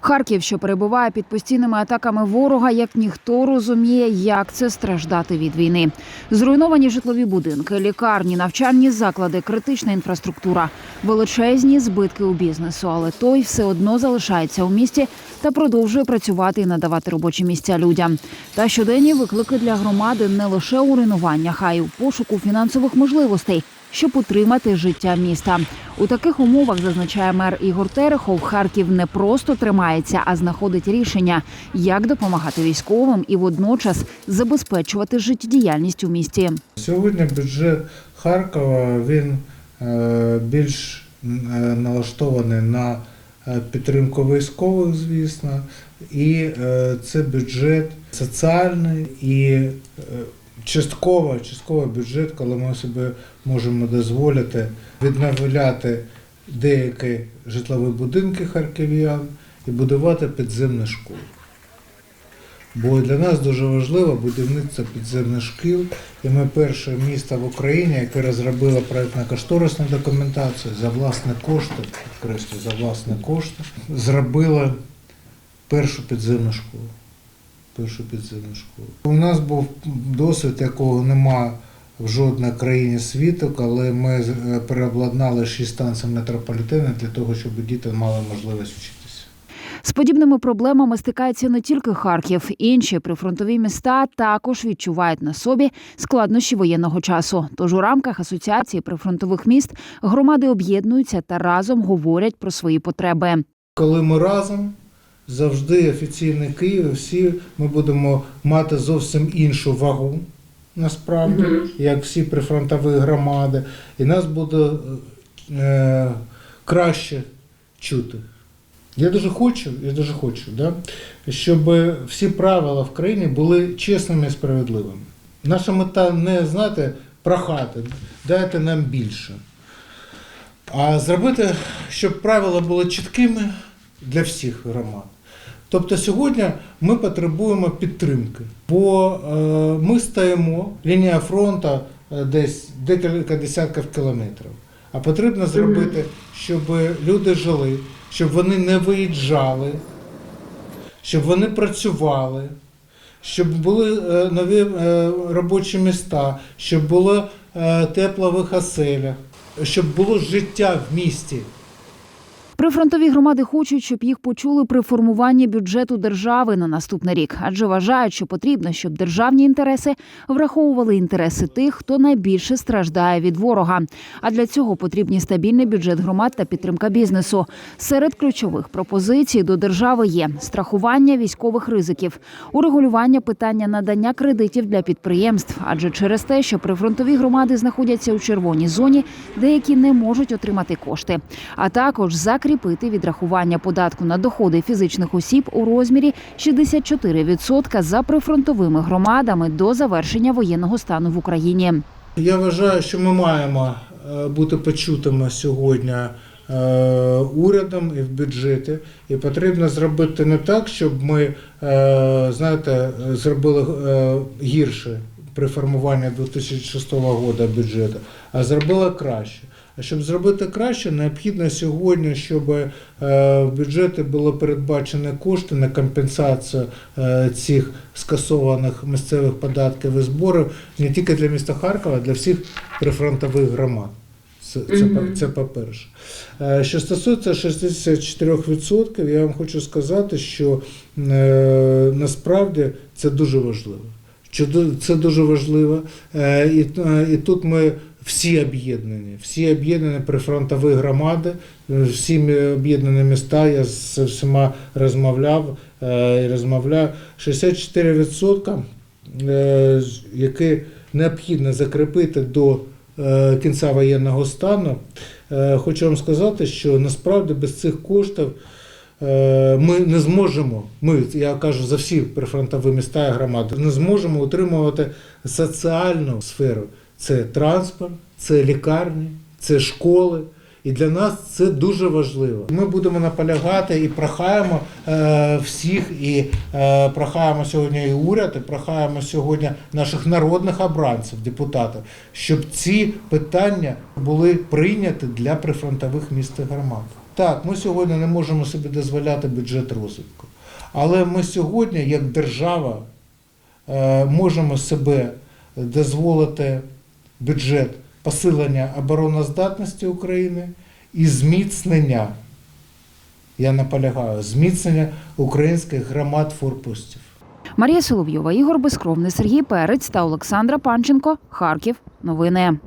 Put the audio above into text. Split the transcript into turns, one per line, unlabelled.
Харків, що перебуває під постійними атаками ворога, як ніхто розуміє, як це страждати від війни. Зруйновані житлові будинки, лікарні, навчальні заклади, критична інфраструктура, величезні збитки у бізнесу, але той все одно залишається у місті та продовжує працювати і надавати робочі місця людям. Та щоденні виклики для громади не лише у руйнуваннях, а й у пошуку фінансових можливостей. Щоб утримати життя міста у таких умовах, зазначає мер Ігор Терехов, Харків не просто тримається, а знаходить рішення, як допомагати військовим і водночас забезпечувати життєдіяльність у місті.
Сьогодні бюджет Харкова він е, більш е, налаштований на е, підтримку військових, звісно, і це бюджет соціальний і частково, частково бюджет, коли ми собі можемо дозволити відновляти деякі житлові будинки харків'ян і будувати підземні школи. Бо для нас дуже важливо будівництво підземних шкіл, і ми перше місто в Україні, яке розробило проєктно-кошторисну документацію за власні кошти, підкреслю, за власні кошти, зробило першу підземну школу. Першу підземну школу. У нас був досвід, якого нема в жодній країні світу, коли ми е, переобладнали шість станцій метрополітену для того, щоб діти мали можливість вчитися.
З подібними проблемами стикається не тільки Харків, інші прифронтові міста також відчувають на собі складнощі воєнного часу. Тож у рамках асоціації прифронтових міст громади об'єднуються та разом говорять про свої потреби.
Коли ми разом, завжди офіційний Київ, всі ми будемо мати зовсім іншу вагу, насправді, як всі прифронтові громади, і нас буде е, краще чути. Я дуже хочу, я дуже хочу, да, щоб всі правила в країні були чесними і справедливими. Наша мета не знаєте, прохати, дайте нам більше. А зробити, щоб правила були чіткими для всіх громад. Тобто сьогодні ми потребуємо підтримки, бо е, ми стоїмо, лінія фронту е, десь декілька десятків кілометрів. А потрібно зробити, щоб люди жили, щоб вони не виїжджали, щоб вони працювали, щоб були е, нові робочі міста, щоб було тепло в їх оселях, щоб було життя в місті.
Прифронтові громади хочуть, щоб їх почули при формуванні бюджету держави на наступний рік, адже вважають, що потрібно, щоб державні інтереси враховували інтереси тих, хто найбільше страждає від ворога. А для цього потрібні стабільний бюджет громад та підтримка бізнесу. Серед ключових пропозицій до держави є страхування військових ризиків, урегулювання питання надання кредитів для підприємств, адже через те, що прифронтові громади знаходяться у червоній зоні, деякі не можуть отримати кошти, а також закріпити відрахування податку на доходи фізичних осіб у розмірі 64% за прифронтовими громадами до завершення воєнного стану в Україні.
Я вважаю, що ми маємо е, бути почутими сьогодні е, урядом і в бюджеті. І потрібно зробити не так, щоб ми е, знаєте, зробили гірше при формуванні 2006 року бюджету, а зробили краще. А щоб зробити краще, необхідно сьогодні, щоб е, в бюджеті було передбачені кошти на компенсацію е, цих скасованих місцевих податків і зборів не тільки для міста Харкова, а для всіх прифронтових громад. Це, це, це по-перше. Е, Що стосується 64%, я вам хочу сказати, що е, насправді це дуже важливо. Це дуже важливо. Е, І, е, і тут ми всі об'єднані, всі об'єднані прифронтові громади, е, всі об'єднані міста. Я з всіма розмовляв і розмовляю. 64%, е, які необхідно закріпити до кінця воєнного стану. Хочу вам сказати, що насправді без цих коштів ми не зможемо, ми, я кажу за всі прифронтові міста і громади, не зможемо утримувати соціальну сферу. Це транспорт, це лікарні, це школи. І для нас це дуже важливо. Ми будемо наполягати і прохаємо е, всіх, і е, прохаємо сьогодні і уряд, і прохаємо сьогодні наших народних обранців, депутатів, щоб ці питання були прийняті для прифронтових міст і громад. Так, ми сьогодні не можемо собі дозволяти бюджет розвитку. Але ми сьогодні, як держава, е, можемо себе дозволити бюджет посилення обороноздатності України і зміцнення, я наполягаю, зміцнення українських громад форпостів.
Марія Соловйова, Ігор Безкровний, Сергій Перець та Олександра Панченко. Харків. Новини.